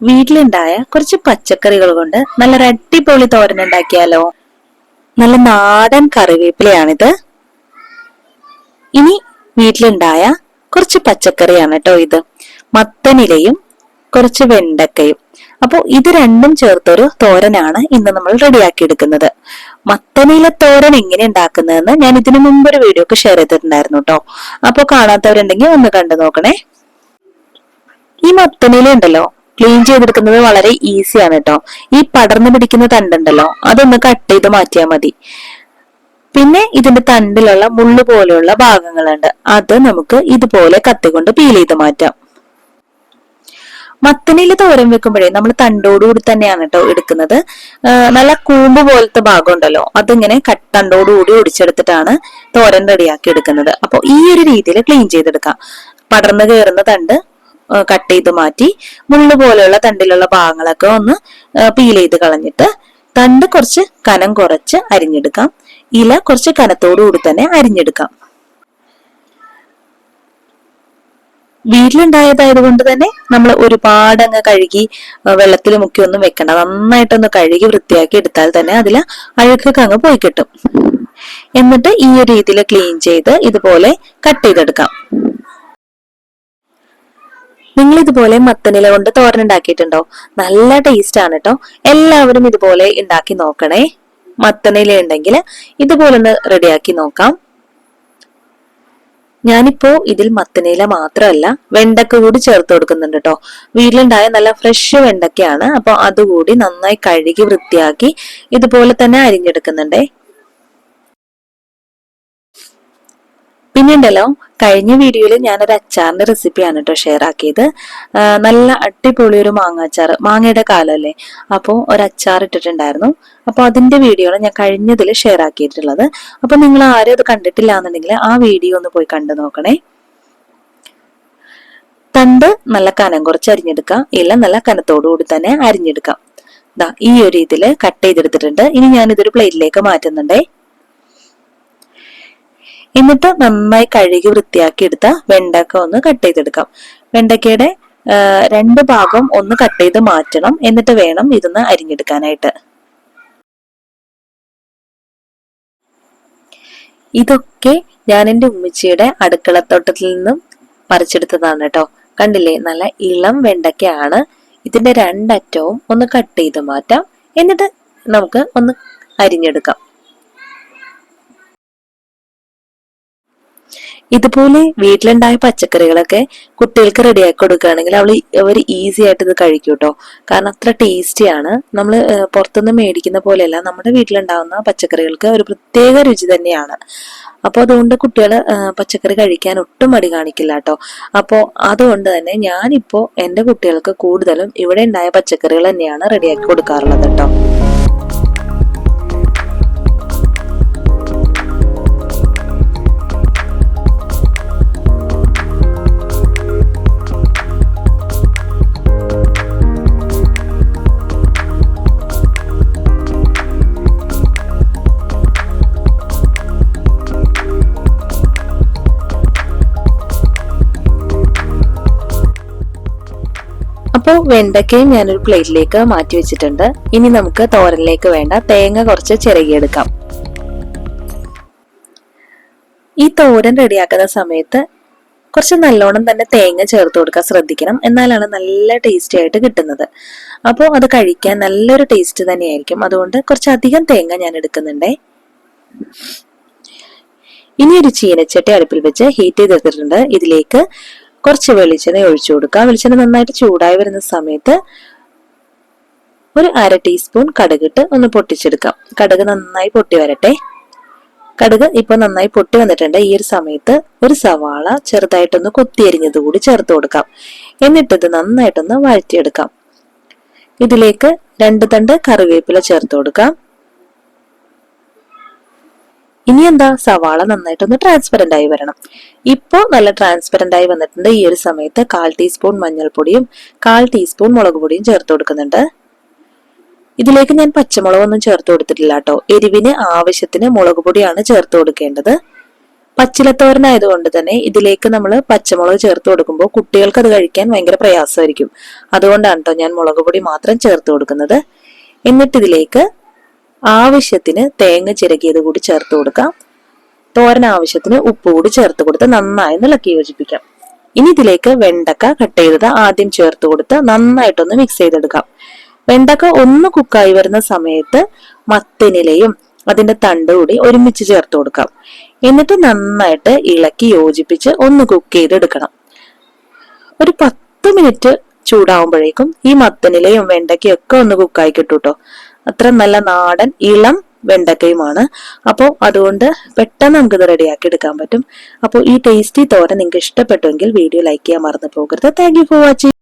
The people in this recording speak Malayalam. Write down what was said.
വീട്ടിലുണ്ടായ കുറച്ച് പച്ചക്കറികൾ കൊണ്ട് നല്ലൊരു അടിപൊളി തോരൻ ഉണ്ടാക്കിയാലോ? നല്ല നാടൻ കറിവേപ്പിലയാണിത്. ഇനി വീട്ടിലുണ്ടായ കുറച്ച് പച്ചക്കറിയാണ് കേട്ടോ ഇത്. മത്തനിലയും കുറച്ച് വെണ്ടക്കയും. അപ്പോൾ ഇത് രണ്ടും ചേർത്തൊരു തോരനാണ് ഇന്ന് നമ്മൾ റെഡിയാക്കി എടുക്കുന്നത്. മത്തനില തോരൻ എങ്ങനെ ഉണ്ടാക്കുന്നതെന്ന് ഞാൻ ഇതിനു മുമ്പ് ഒരു വീഡിയോ ഒക്കെ ഷെയർ ചെയ്തിട്ടുണ്ടായിരുന്നു കേട്ടോ അപ്പോൾ കാണാത്തവരുണ്ടെങ്കിൽ ഒന്ന് കണ്ടു നോക്കണേ. ഈ മത്തനില ഉണ്ടല്ലോ ക്ലീൻ ചെയ്തെടുക്കുന്നത് വളരെ ഈസിയാണ് കേട്ടോ ഈ പടർന്നു പിടിക്കുന്ന തണ്ടുണ്ടല്ലോ അതൊന്ന് കട്ട് ചെയ്ത് മാറ്റിയാൽ മതി. പിന്നെ ഇതിന്റെ തണ്ടിലുള്ള മുള്ളു പോലെയുള്ള ഭാഗങ്ങളുണ്ട് അത് നമുക്ക് ഇതുപോലെ കത്തികൊണ്ട് പീൽ ചെയ്ത് മാറ്റാം. മത്തനിൽ തോരൻ വെക്കുമ്പോഴേ നമ്മൾ തണ്ടോടുകൂടി തന്നെയാണ് കേട്ടോ എടുക്കുന്നത്. നല്ല കൂമ്പ് പോലത്തെ ഭാഗം ഉണ്ടല്ലോ അതിങ്ങനെ തണ്ടോടുകൂടി ഒടിച്ചെടുത്തിട്ടാണ് തോരൻ റെഡിയാക്കി എടുക്കുന്നത്. അപ്പോൾ ഈ ഒരു രീതിയിൽ ക്ലീൻ ചെയ്തെടുക്കാം. പടർന്നു കയറുന്ന തണ്ട് കട്ട് ചെയ്ത് മാറ്റി മുള്ളു പോലെയുള്ള തണ്ടിലുള്ള ഭാഗങ്ങളൊക്കെ ഒന്ന് പീൽ ചെയ്ത് കളഞ്ഞിട്ട് തണ്ട് കുറച്ച് കനം കുറച്ച് അരിഞ്ഞെടുക്കാം. ഇല കുറച്ച് കനത്തോടുകൂടി തന്നെ അരിഞ്ഞെടുക്കാം. വീട്ടിലുണ്ടായതായത് കൊണ്ട് തന്നെ നമ്മൾ ഒരുപാട് അങ്ങ് കഴുകി വെള്ളത്തിൽ മുക്കി ഒന്നും വെക്കണ്ട. നന്നായിട്ടൊന്ന് കഴുകി വൃത്തിയാക്കി എടുത്താൽ തന്നെ അതിൽ അഴുക്കൊക്കെ അങ്ങ് പോയി കിട്ടും. എന്നിട്ട് ഈ ഒരു രീതിയിൽ ക്ലീൻ ചെയ്ത് ഇതുപോലെ കട്ട് ചെയ്തെടുക്കാം. നിങ്ങൾ ഇതുപോലെ മത്തനില കൊണ്ട് തോരൻ ഉണ്ടാക്കിയിട്ടുണ്ടോ? നല്ല ടേസ്റ്റ് ആണ് കേട്ടോ എല്ലാവരും ഇതുപോലെ ഉണ്ടാക്കി നോക്കണേ. മത്തനില ഉണ്ടെങ്കിൽ ഇതുപോലെ ഒന്ന് റെഡിയാക്കി നോക്കാം. ഞാനിപ്പോ ഇതിൽ മത്തനില മാത്രമല്ല വെണ്ടക്ക കൂടി ചേർത്ത് കൊടുക്കുന്നുണ്ട് കേട്ടോ വീട്ടിലുണ്ടായ നല്ല ഫ്രഷ് വെണ്ടക്കയാണ്. അപ്പൊ അതുകൂടി നന്നായി കഴുകി വൃത്തിയാക്കി ഇതുപോലെ തന്നെ അരിഞ്ഞെടുക്കുന്നുണ്ടേ. പിന്നെ ഉണ്ടല്ലോ കഴിഞ്ഞ വീഡിയോയിൽ ഞാനൊരു അച്ചാറിന്റെ റെസിപ്പിയാണ് കേട്ടോ ഷെയർ ആക്കിയത് നല്ല അടിപൊളി ഒരു മാങ്ങ അച്ചാർ മാങ്ങയുടെ കാലമല്ലേ അപ്പോൾ ഒരു അച്ചാർ ഇട്ടിട്ടുണ്ടായിരുന്നു. അപ്പോൾ അതിന്റെ വീഡിയോ ഞാൻ കഴിഞ്ഞതിൽ ഷെയർ ആക്കിയിട്ടുള്ളത് അപ്പോൾ നിങ്ങൾ ആരും അത് കണ്ടിട്ടില്ല എന്നുണ്ടെങ്കിൽ ആ വീഡിയോ ഒന്ന് പോയി കണ്ടു നോക്കണേ. തണ്ട് നല്ല കനം കുറച്ച് അരിഞ്ഞെടുക്കാം. ഇല്ല നല്ല കനത്തോടുകൂടി തന്നെ അരിഞ്ഞെടുക്കാം. ദാ ഈ ഒരു ഇതിൽ കട്ട് ചെയ്തെടുത്തിട്ടുണ്ട്. ഇനി ഞാനിതൊരു പ്ലേറ്റിലേക്ക് മാറ്റുന്നുണ്ടേ. എന്നിട്ട് നന്നായി കഴുകി വൃത്തിയാക്കി എടുത്ത വെണ്ടക്ക ഒന്ന് കട്ട് ചെയ്തെടുക്കാം. വെണ്ടക്കയുടെ രണ്ട് ഭാഗം ഒന്ന് കട്ട് ചെയ്ത് മാറ്റണം. എന്നിട്ട് വേണം ഇതൊന്ന് അരിഞ്ഞെടുക്കാനായിട്ട്. ഇതൊക്കെ ഞാൻ എന്റെ ഉമ്മച്ചിയുടെ അടുക്കളത്തോട്ടത്തിൽ നിന്നും പറിച്ചെടുത്തതാണ് കേട്ടോ. കണ്ടില്ലേ? നല്ല ഇളം വെണ്ടക്കയാണ്. ഇതിന്റെ രണ്ടറ്റവും ഒന്ന് കട്ട് ചെയ്ത് മാറ്റാം. എന്നിട്ട് നമുക്ക് ഒന്ന് അരിഞ്ഞെടുക്കാം. ഇതുപോലെ വീട്ടിലുണ്ടായ പച്ചക്കറികളൊക്കെ കുട്ടികൾക്ക് റെഡിയാക്കി കൊടുക്കുകയാണെങ്കിൽ അവൾ അവർ ഈസി ആയിട്ട് ഇത് കഴിക്കും കേട്ടോ കാരണം അത്ര ടേസ്റ്റിയാണ് നമ്മൾ പുറത്തുനിന്ന് മേടിക്കുന്ന പോലെയല്ല. നമ്മുടെ വീട്ടിലുണ്ടാവുന്ന പച്ചക്കറികൾക്ക് ഒരു പ്രത്യേക രുചി തന്നെയാണ്. അപ്പോൾ അതുകൊണ്ട് കുട്ടികൾ പച്ചക്കറി കഴിക്കാൻ ഒട്ടും മടി കാണിക്കില്ല കേട്ടോ അപ്പോൾ അതുകൊണ്ട് തന്നെ ഞാനിപ്പോൾ എന്റെ കുട്ടികൾക്ക് കൂടുതലും ഇവിടെ ഉണ്ടായ പച്ചക്കറികൾ തന്നെയാണ് റെഡിയാക്കി കൊടുക്കാറുള്ളത് കേട്ടോ അപ്പോൾ വെണ്ടക്കയും ഞാനൊരു പ്ലേറ്റിലേക്ക് മാറ്റി വെച്ചിട്ടുണ്ട്. ഇനി നമുക്ക് തോരനിലേക്ക് വേണ്ട തേങ്ങ കുറച്ച് ചിരകിയെടുക്കാം. ഈ തോരൻ റെഡിയാക്കുന്ന സമയത്ത് കുറച്ച് നല്ലോണം തന്നെ തേങ്ങ ചേർത്ത് കൊടുക്കാൻ ശ്രദ്ധിക്കണം. എന്നാലാണ് നല്ല ടേസ്റ്റി ആയിട്ട് കിട്ടുന്നത്. അപ്പോൾ അത് കഴിക്കാൻ നല്ലൊരു ടേസ്റ്റ് തന്നെയായിരിക്കും. അതുകൊണ്ട് കുറച്ചധികം തേങ്ങ ഞാൻ എടുക്കുന്നുണ്ടേ. ഇനി ഒരു ചീനച്ചട്ടി അടുപ്പിൽ വെച്ച് ഹീറ്റ് ചെയ്തെടുത്തിട്ടുണ്ട്. ഇതിലേക്ക് കുറച്ച് വെളിച്ചെണ്ണ ഒഴിച്ചു കൊടുക്കുക. വെളിച്ചെണ്ണ നന്നായിട്ട് ചൂടായി വരുന്ന സമയത്ത് ഒരു അര ടീസ്പൂൺ കടുകിട്ട് ഒന്ന് പൊട്ടിച്ചെടുക്കാം. കടുക് നന്നായി പൊട്ടി വരട്ടെ. കടുക് ഇപ്പൊ നന്നായി പൊട്ടി വന്നിട്ടുണ്ട്. ഈ ഒരു സമയത്ത് ഒരു സവാള ചെറുതായിട്ടൊന്ന് കൊത്തിയരിഞ്ഞത് കൂടി ചേർത്ത് കൊടുക്കാം. എന്നിട്ട് ഇത് നന്നായിട്ടൊന്ന് വഴറ്റിയെടുക്കാം. ഇതിലേക്ക് രണ്ട് തണ്ട് കറിവേപ്പില ചേർത്ത് കൊടുക്കാം. ഇനി എന്താ സവാള നന്നായിട്ടൊന്ന് ട്രാൻസ്പെറന്റ് ആയി വരണം. ഇപ്പോ നല്ല ട്രാൻസ്പെറന്റ് ആയി വന്നിട്ടുണ്ട് ഈ ഒരു സമയത്ത് കാൽ ടീസ്പൂൺ മഞ്ഞൾപ്പൊടിയും കാൽ ടീസ്പൂൺ മുളക് പൊടിയും ചേർത്ത് കൊടുക്കുന്നുണ്ട്. ഇതിലേക്ക് ഞാൻ പച്ചമുളകൊന്നും ചേർത്ത് കൊടുത്തിട്ടില്ല കേട്ടോ. എരിവിന് ആവശ്യത്തിന് മുളക് പൊടിയാണ് ചേർത്ത് കൊടുക്കേണ്ടത്. പച്ചിലത്തോരനായതുകൊണ്ട് തന്നെ ഇതിലേക്ക് നമ്മൾ പച്ചമുളക് ചേർത്ത് കൊടുക്കുമ്പോൾ കുട്ടികൾക്ക് അത് കഴിക്കാൻ ഭയങ്കര പ്രയാസമായിരിക്കും. അതുകൊണ്ടാണ് കേട്ടോ ഞാൻ മുളക് പൊടി മാത്രം ചേർത്ത് കൊടുക്കുന്നത്. എന്നിട്ട് ഇതിലേക്ക് ആവശ്യത്തിന് തേങ്ങ ചിരകിയത് കൂടി ചേർത്ത് കൊടുക്കാം. തോരൻ ആവശ്യത്തിന് ഉപ്പ് കൂടി ചേർത്ത് കൊടുത്ത് നന്നായി ഇളക്കി യോജിപ്പിക്കാം. ഇനി ഇതിലേക്ക് വെണ്ടക്ക കട്ട് ചെയ്തത് ആദ്യം ചേർത്ത് കൊടുത്ത് നന്നായിട്ടൊന്ന് മിക്സ് ചെയ്തെടുക്കാം. വെണ്ടക്ക ഒന്ന് കുക്കായി വരുന്ന സമയത്ത് മത്തനിലയും അതിന്റെ തണ്ട് കൂടി ഒരുമിച്ച് ചേർത്ത് കൊടുക്കാം. എന്നിട്ട് നന്നായിട്ട് ഇളക്കി യോജിപ്പിച്ച് ഒന്ന് കുക്ക് ചെയ്തെടുക്കണം. ഒരു പത്ത് മിനിറ്റ് ചൂടാവുമ്പോഴേക്കും ഈ മത്തനിലയും വെണ്ടയ്ക്കയും ഒക്കെ ഒന്ന് കുക്കായി കിട്ടും കേട്ടോ അത്ര നല്ല നാടൻ ഇളം വെണ്ടക്കയുമാണ്. അപ്പോൾ അതുകൊണ്ട് പെട്ടെന്ന് നമുക്കിത് റെഡിയാക്കി എടുക്കാൻ പറ്റും. അപ്പോൾ ഈ ടേസ്റ്റി തോരൻ നിങ്ങൾക്ക് ഇഷ്ടപ്പെട്ടുവെങ്കിൽ വീഡിയോ ലൈക്ക് ചെയ്യാൻ മറന്നു പോകരുത്. Thank for watching